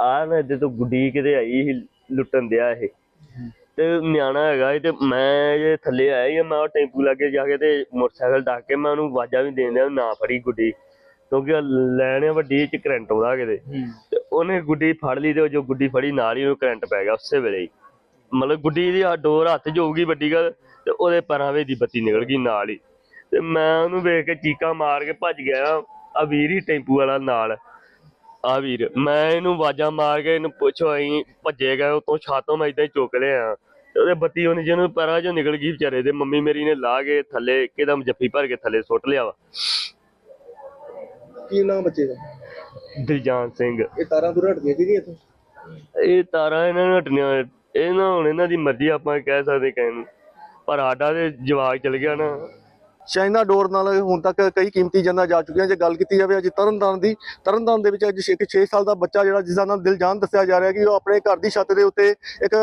ਆ ਮੈਂ ਜਦੋਂ ਗੁੱਡੀ ਕਿਤੇ ਆਈ ਸੀ ਲੁੱਟਣ ਦਿਆ ਇਹ। ਤੇ ਨਿਆਣਾ ਹੈਗਾ ਸੀ ਤੇ ਮੈਂ ਜੇ ਥੱਲੇ ਆਇਆ ਹੀ ਮੈਂ ਉਹ ਟੈਂਪੂ ਲਾਗੇ ਜਾ ਕੇ ਤੇ ਮੋਟਰਸਾਈਕਲ ਡੱਕ ਕੇ ਮੈਂ ਉਹਨੂੰ ਆਵਾਜ਼ਾਂ ਵੀ ਦੇਣ ਦਿਆ ਨਾ ਫੜੀ ਗੁੱਡੀ। ਕਿਉਂਕਿ ਲੈਣ ਵੱਡੀ ਚ ਕਰੰਟ ਆਉਂਦਾ ਕਿਤੇ। ਤੇ ਉਹਨੇ ਗੁੱਡੀ ਫੜ ਲਈ ਤੇ ਉਹ ਜੋ ਗੁੱਡੀ ਫੜੀ ਨਾਲ ਹੀ ਉਹ ਕਰੰਟ ਪੈ ਗਿਆ ਉਸੇ ਵੇਲੇ ਹੀ। ਮਤਲਬ ਗੁੱਡੀ ਦੀ ਡੋਰ ਹੱਥ ਹੋਊਗੀ ਵੱਡੀ ਗੱਲ ਤੇ ਉਹਦੇ ਪੈਰਾਂ ਵਿੱਚ ਦੀ ਬੱਤੀ ਨਿਕਲ ਗਈ ਨਾਲ ਹੀ। ਤੇ ਮੈਂ ਉਹਨੂੰ ਵੇਖ ਕੇ ਚੀਕਾਂ ਮਾਰ ਕੇ ਭੱਜ ਗਿਆ ਆ ਵੀਰ ਹੀ ਟੈਂਪੂ ਵਾਲਾ ਨਾਲ। ਆ ਵੀਰ ਮੈਂ ਇਹਨੂੰ ਆਵਾਜ਼ਾਂ ਮਾਰ ਕੇ ਇਹਨੂੰ ਪੁੱਛੋ ਅਸੀਂ ਭੱਜੇ ਗਏ ਉਤੋਂ ਛਾਤੋਂ ਮੈਂ ਇਦਾਂ ਹੀ ਚੁੱਕ ਲਿਆ। ਤੇ ਉਹਦੇ ਬੱਤੀ ਉਹਨੇ ਜਿਹਨੂੰ ਪੈਰਾਂ 'ਚੋਂ ਨਿਕਲ ਗਈ ਵਿਚਾਰੇ ਦੇ ਮੰਮੀ ਮੇਰੀ ਨੇ ਲਾ ਕੇ ਥੱਲੇ ਇੱਕਦਮ ਜੱਫੀ ਭਰ ਕੇ ਥੱਲੇ ਸੁੱਟ ਲਿਆ ਵਾ। ਕੀ ਨਾਮ ਬੱਚੇ ਦਾ? ਦਿਲਜਾਨ ਸਿੰਘ। ਇਹ ਤਾਰਾਂ ਤੁਰਾਂ ਹਟਦੀਆਂ ਸੀ ਇੱਥੋਂ? ਇਹ ਤਾਰਾਂ ਇਹਨਾਂ ਨੂੰ ਹਟਣੀਆਂ ਇਹ ਨਾ ਹੁਣ ਇਹਨਾਂ ਦੀ ਮਰਜ਼ੀ ਆਪਾਂ ਕਹਿ ਸਕਦੇ ਕਹਿਣ ਪਰ ਸਾਡਾ ਤੇ ਜਵਾਕ ਚਲ ਗਿਆ ਨਾ। ਚਾਈਨਾ ਡੋਰ ਨਾਲ ਹੁਣ ਤੱਕ ਕਈ ਕੀਮਤੀ ਜਾਨਾਂ ਜਾ ਚੁੱਕੀਆਂ ਜੇ ਗੱਲ ਕੀਤੀ ਜਾਵੇ ਅੱਜ ਤਰਨਤਾਰਨ ਦੀ, ਤਰਨਤਾਰਨ ਦੇ ਵਿੱਚ ਅੱਜ ਇੱਕ 6 ਸਾਲ ਦਾ ਬੱਚਾ ਜਿਹੜਾ ਜਿਸ ਦਾ ਨਾਮ ਦਿਲਜਾਨ ਦੱਸਿਆ ਜਾ ਰਿਹਾ ਕਿ ਉਹ ਆਪਣੇ ਘਰ ਦੀ ਛੱਤ ਦੇ ਉੱਤੇ ਇੱਕ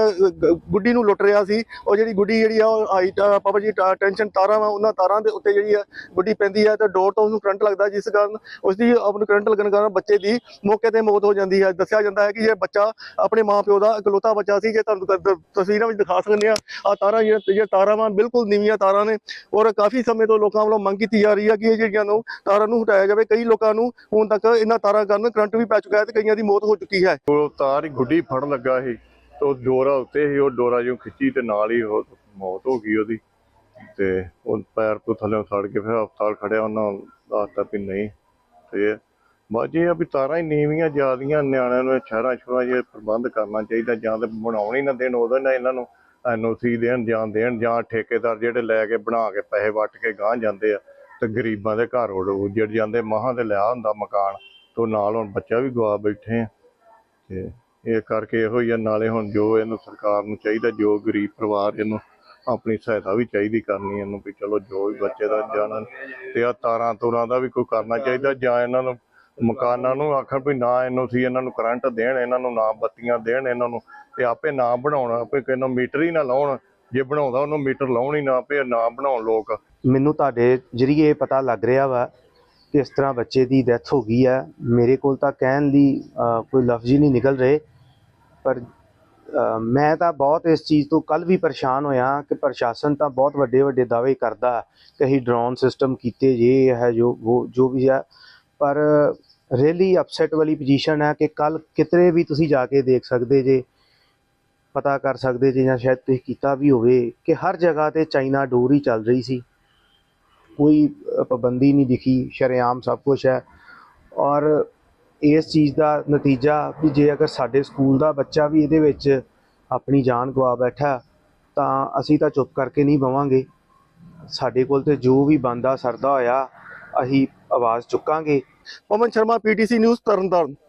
ਗੁੱਡੀ ਨੂੰ ਲੁੱਟ ਰਿਹਾ ਸੀ। ਉਹ ਜਿਹੜੀ ਗੁੱਡੀ ਜਿਹੜੀ ਆ, ਉਹ ਹਾਈ ਪਾਪਾ ਜੀ ਟ- ਤਾਰਾਂ ਵਾ, ਉਹਨਾਂ ਤਾਰਾਂ ਦੇ ਉੱਤੇ ਜਿਹੜੀ ਆ ਗੁੱਡੀ ਪੈਂਦੀ ਹੈ ਤੇ ਡੋਰ ਤੋਂ ਉਹਨੂੰ ਕਰੰਟ ਲੱਗਦਾ, ਜਿਸ ਕਾਰਨ ਉਸ ਦੀ ਆਪਣੀ ਕਰੰਟ ਲੱਗਣ ਕਾਰਨ ਬੱਚੇ ਦੀ ਮੌਕੇ ਤੇ ਮੌਤ ਹੋ ਜਾਂਦੀ ਹੈ ਦੱਸਿਆ ਜਾਂਦਾ ਹੈ ਕਿ ਇਹ ਬੱਚਾ ਆਪਣੇ ਮਾਪਿਓ ਦਾ ਇਕਲੌਤਾ ਬੱਚਾ ਸੀ। ਜੇ ਤੁਹਾਨੂੰ ਤਸਵੀਰਾਂ ਵਿੱਚ ਦਿਖਾ ਸਕਦੇ ਆ ਆ ਤਾਰਾਂ ਜਿਹੜੀਆਂ ਜਿਹੜੀਆਂ ਤਾਰਾਂ ਵਾ, ਬਿਲਕੁਲ ਨੀਵੀਆਂ ਤਾਰਾਂ ਨੇ ਔਰ ਕਾਫੀ ਸਮੇਂ ਤੋਂ ਲੋਕਾਂ ਵੱਲੋਂ ਮੰਗ ਕੀਤੀ ਜਾ ਰਹੀ ਹੈ ਕਿ ਇਹ ਜਿਹੜੀਆਂ ਨੂੰ ਤਾਰਾਂ ਨੂੰ ਹਟਾਇਆ ਜਾਵੇ, ਕਈ ਲੋਕਾਂ ਨੂੰ ਹੁਣ ਤੱਕ ਇਹਨਾਂ ਤਾਰਾਂ ਕਾਰਨ ਕਰੰਟ ਵੀ ਪੈ ਚੁੱਕਾ ਹੈ ਤੇ ਕਈਆਂ ਦੀ ਮੌਤ ਹੋ ਚੁੱਕੀ ਹੈ। ਉਹ ਤਾਰ ਗੁੱਡੀ ਫੜਨ ਲੱਗਾ ਸੀ ਉਹ ਡੋਰਾ ਉੱਤੇ ਸੀ, ਉਹ ਡੋਰਾ ਜਿਉਂ ਖਿੱਚੀ ਤੇ ਨਾਲ ਹੀ ਮੌਤ ਹੋ ਗਈ ਉਹਦੀ। ਤੇ ਉਹ ਪੈਰ ਤੋਂ ਥੱਲੇ ਸੜ ਕੇ ਫਿਰ ਹਸਪਤਾਲ ਖੜਿਆ, ਉਹਨਾਂ ਦੱਸਤਾ ਵੀ ਨਹੀਂ, ਤੇ ਬਾਜੀ ਆ ਵੀ ਤਾਰਾਂ ਹੀ ਨੀਵੀਆਂ ਜਿਆਦੀਆਂ, ਨਿਆਣਿਆਂ ਨੂੰ ਸ਼ਹਿਰਾਂ ਸ਼ੁਰਾਂ ਜੇ ਪ੍ਰਬੰਧ ਕਰਨਾ ਚਾਹੀਦਾ ਜਾਂ ਤੇ ਬਣਾਉਣ ਹੀ ਨਾ ਦੇਣ, ਉਦੋਂ ਨਾ ਇਹਨਾਂ ਨੂੰ ਐਨਓਸੀ ਦੇਣ ਜਾਂ ਦੇਣ ਜਾਂ ਠੇਕੇਦਾਰ ਜਿਹੜੇ ਲੈ ਕੇ ਬਣਾ ਕੇ ਪੈਸੇ ਵੱਟ ਕੇ ਗਾਂਹ ਜਾਂਦੇ ਆ ਤੇ ਗਰੀਬਾਂ ਦੇ ਘਰ ਉੜ ਜਾਂਦੇ, ਮਹਾਂ ਤੇ ਲਿਆ ਹੁੰਦਾ ਮਕਾਨ, ਤੋਂ ਨਾਲ ਹੁਣ ਬੱਚਾ ਵੀ ਗਵਾ ਬੈਠੇ ਆ। ਤੇ ਇਹ ਕਰਕੇ ਇਹੋ ਹੀ ਆ, ਨਾਲੇ ਹੁਣ ਜੋ ਇਹਨੂੰ ਸਰਕਾਰ ਨੂੰ ਚਾਹੀਦਾ, ਜੋ ਗਰੀਬ ਪਰਿਵਾਰ ਇਹਨੂੰ ਆਪਣੀ ਸਹਾਇਤਾ ਵੀ ਚਾਹੀਦੀ ਕਰਨੀ ਇਹਨੂੰ ਵੀ, ਚਲੋ ਜੋ ਵੀ ਬੱਚੇ ਦਾ ਜਾਣਾ ਤੇ ਆ ਤਾਰਾਂ ਤੋਰਾਂ ਦਾ ਵੀ ਕੋਈ ਕਰਨਾ ਚਾਹੀਦਾ ਜਾਂ ਇਹਨਾਂ ਨੂੰ ਮਕਾਨਾਂ ਨੂੰ ਆਖਣ ਵੀ ਨਾ ਇਹਨੂੰ ਸੀ ਇਹਨਾਂ ਨੂੰ ਕਰੰਟ ਦੇਣ ਇਹਨਾਂ ਨੂੰ ਨਾ ਬੱਤੀਆਂ ਦੇਣ ਇਹਨਾਂ ਨੂੰ ਤੇ ਆਪੇ ਨਾ ਬਣਾਉਣਾ ਆਪੇ ਕਿਨੂੰ ਮੀਟਰ ਹੀ ਨਾ ਲਾਉਣ। ਜੇ ਬਣਾਉਂਦਾ ਉਹਨੂੰ ਮੀਟਰ ਲਾਉਣ ਹੀ ਨਾ ਪਏ ਨਾ ਬਣਾਉਣ ਲੋਕ। ਮੈਨੂੰ ਤੁਹਾਡੇ ਜਰੀਏ ਇਹ ਪਤਾ ਲੱਗ ਰਿਹਾ ਵਾ ਕਿ ਇਸ ਤਰ੍ਹਾਂ ਬੱਚੇ ਦੀ ਡੈਥ ਹੋ ਗਈ ਹੈ ਮੇਰੇ ਕੋਲ ਤਾਂ ਕਹਿਣ ਦੀ ਕੋਈ ਲਫ਼ਜ਼ ਹੀ ਨਹੀਂ ਨਿਕਲ ਰਹੇ। ਪਰ ਮੈਂ ਤਾਂ ਬਹੁਤ ਇਸ ਚੀਜ਼ ਤੋਂ ਕੱਲ ਵੀ ਪਰੇਸ਼ਾਨ ਹੋਇਆ ਕਿ ਪ੍ਰਸ਼ਾਸਨ ਤਾਂ ਬਹੁਤ ਵੱਡੇ ਵੱਡੇ ਦਾਅਵੇ ਕਰਦਾ ਕਹੀ ਡਰੋਨ ਸਿਸਟਮ ਕੀਤੇ ਜੇ ਹੈ ਜੋ ਉਹ ਜੋ ਵੀ ਹੈ ਪਰ ਰੀਅਲੀ ਅਪਸੈਟ ਵਾਲੀ ਪੋਜੀਸ਼ਨ ਹੈ ਕਿ ਕੱਲ ਕਿਤੇ ਵੀ ਤੁਸੀਂ ਜਾ ਕੇ ਦੇਖ ਸਕਦੇ ਜੇ, ਪਤਾ ਕਰ ਸਕਦੇ ਜੇ ਜਾਂ ਸ਼ਾਇਦ ਤੁਸੀਂ ਕੀਤਾ ਵੀ ਹੋਵੇ ਕਿ ਹਰ ਜਗ੍ਹਾ ਤੇ ਚਾਈਨਾ ਡੋਰ ਹੀ ਚੱਲ ਰਹੀ ਸੀ। ਕੋਈ ਪਾਬੰਦੀ ਨਹੀਂ ਦਿਖੀ, ਸ਼ਰੇਆਮ ਸਭ ਕੁਝ ਹੈ। ਔਰ ਇਸ ਚੀਜ਼ ਦਾ ਨਤੀਜਾ ਵੀ ਜੇ ਅਗਰ ਸਾਡੇ ਸਕੂਲ ਦਾ ਬੱਚਾ ਵੀ ਇਹਦੇ ਵਿੱਚ ਆਪਣੀ ਜਾਨ ਗਵਾ ਬੈਠਾ, ਤਾਂ ਅਸੀਂ ਤਾਂ ਚੁੱਪ ਕਰਕੇ ਨਹੀਂ ਬਵਾਂਗੇ। ਸਾਡੇ ਕੋਲ ਤੇ ਜੋ ਵੀ ਬੰਦਾ ਸਰਦਾ ਹੋਇਆ, ਅਸੀਂ ਆਵਾਜ਼ ਚੁੱਕਾਂਗੇ। Pawan Sharma PTC news Tarn Taran.